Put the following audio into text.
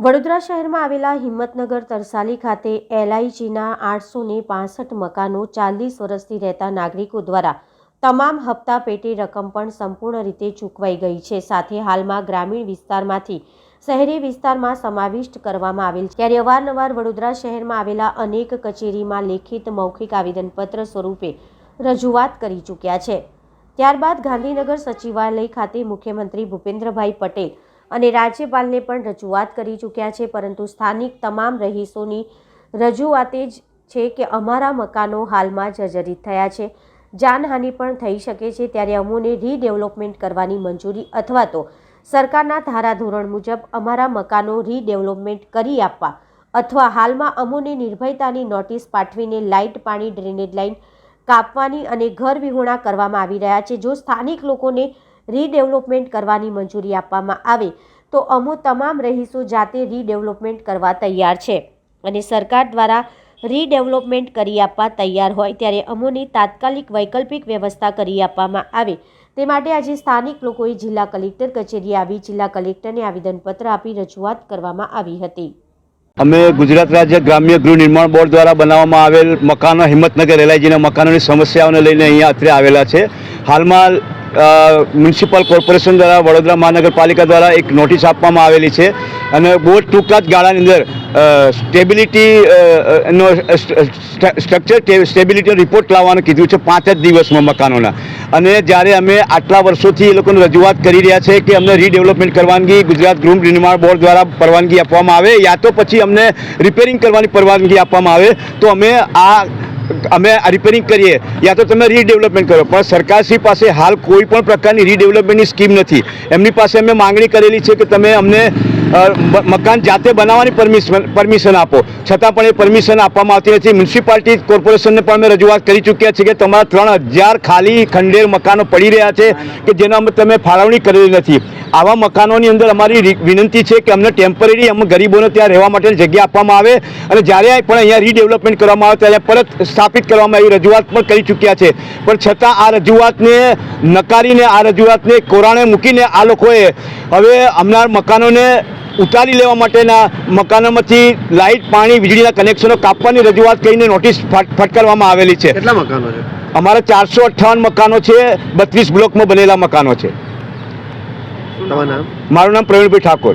વડોદરા શહેરમાં આવેલા હિંમતનગર તરસાલી ખાતે એલઆઈજીના આઠસો ને પાસઠ મકાનો ચાલીસ વર્ષથી રહેતા નાગરિકો દ્વારા તમામ હપ્તા પેટે રકમ પણ સંપૂર્ણ રીતે ચૂકવાઈ ગઈ છે. સાથે હાલમાં ગ્રામીણ વિસ્તારમાંથી શહેરી વિસ્તારમાં સમાવિષ્ટ કરવામાં આવેલ છે. ત્યારે અવારનવાર વડોદરા શહેરમાં આવેલા અનેક કચેરીમાં લેખિત મૌખિક આવેદનપત્ર સ્વરૂપે રજૂઆત કરી ચૂક્યા છે. ત્યારબાદ ગાંધીનગર સચિવાલય ખાતે મુખ્યમંત્રી ભૂપેન્દ્રભાઈ પટેલ અને રાજ્યપાલને પણ રજૂઆત કરી ચૂક્યા છે, પરંતુ સ્થાનિક તમામ રહીશોની રજૂઆતે જ છે કે અમારા મકાનો હાલમાં જર્જરિત થયા છે. જાનહાનિ પણ થઈ શકે છે ત્યારે અમોને રીડેવલપમેન્ટ કરવાની મંજૂરી અથવા તો સરકારના ધારાધોરણ મુજબ અમારા મકાનો રીડેવલપમેન્ટ કરી આપવા અથવા હાલમાં અમોને નિર્ભયતાની નોટિસ પાઠવીને લાઇટ, પાણી, ડ્રેનેજ લાઇન કાપવાની અને ઘર વિહોણા કરવામાં આવી રહ્યા છે. જો સ્થાનિક લોકોને રીડેવલપમેન્ટ કરવાની મંજૂરી આપવામાં આવે, તો અમો તમામ રહીશો જાતે રીડેવલપમેન્ટ કરવા તૈયાર છે અને સરકાર દ્વારા રીડેવલપમેન્ટ કરી આપવા તૈયાર હોય ત્યારે અમોની તાત્કાલિક વૈકલ્પિક વ્યવસ્થા કરી આપવામાં આવે. તે માટે આજે સ્થાનિક લોકોએ જિલ્લા કલેક્ટર કચેરી આવી જિલ્લા કલેક્ટરને આવેદનપત્ર આપી રજૂઆત કરવામાં આવી હતી. અમે ગુજરાત રાજ્ય ગ્રામ્ય ગૃહ નિર્માણ બોર્ડ દ્વારા બનાવવામાં આવેલ મકાનો હિંમતનગર એલઆઈજીના મકાનોની સમસ્યાઓને લઈને અહીંયા અત્રે આવેલા છે. હાલમાં મ્યુનિસિપલ કોર્પોરેશન દ્વારા, વડોદરા મહાનગરપાલિકા દ્વારા એક નોટિસ આપવામાં આવેલી છે. અને બહુ ટૂંકા જ ગાળાની અંદર સ્ટેબિલિટી નો સ્ટ્રક્ચર સ્ટેબિલિટીનો રિપોર્ટ લાવવાનું કીધું છે પાંચ જ દિવસમાં મકાનોના. અને જ્યારે અમે આટલા વર્ષોથી એ લોકોને રજૂઆત કરી રહ્યા છે કે અમને રીડેવલપમેન્ટ કરવાની, ગુજરાત ગૃહ નિર્માણ બોર્ડ દ્વારા પરવાનગી આપવામાં આવે, યા તો પછી અમને રિપેરિંગ કરવાની પરવાનગી આપવામાં આવે, તો અમે આ અમે રિપેરિંગ કરીએ. યા તો તમે રીડેવલપમેન્ટ કરો. પણ સરકારશ્રી પાસે હાલ કોઈ પણ પ્રકારની રીડેવલપમેન્ટની સ્કીમ નથી. એમની પાસે અમે માંગણી કરેલી છે કે તમે અમને મકાન જાતે બનાવવાની પરમિશન પરમિશન આપો. છતાં પણ એ પરમિશન આપવામાં આવતી નથી. મ્યુનિસિપાલિટી કોર્પોરેશનને પણ અમે રજૂઆત કરી ચૂક્યા છીએ કે તમારા ત્રણ હજાર ખાલી ખંડેર મકાનો પડી રહ્યા છે કે જેના તમે ફાળવણી કરેલી નથી. આવા મકાનોની અંદર અમારી વિનંતી છે કે અમને ટેમ્પરરી અમે ગરીબોને ત્યાં રહેવા માટેની જગ્યા આપવામાં આવે અને જ્યારે પણ અહીંયા રીડેવલપમેન્ટ કરવામાં આવે ત્યારે પરત સ્થાપિત કરવામાં આવી રજૂઆત પણ કરી ચૂક્યા છે. પણ છતાં આ રજૂઆતને નકારીને, આ રજૂઆતને કોરાણે મૂકીને આ લોકોએ હવે અમનાર મકાનોને ઉતારી લેવા માટેના મકાનોમાંથી લાઇટ પાણી વીજળીના કનેક્શનો કાપવાની રજૂઆત કરીને નોટિસ ફટ- ફટકારવામાં આવેલી છે. કેટલા મકાનો છે? અમારા ચારસો અઠ્ઠાવન મકાનો છે બત્રીસ બ્લોકમાં બનેલા મકાનો છે. મારું નામ પ્રવીણભાઈ ઠાકોર.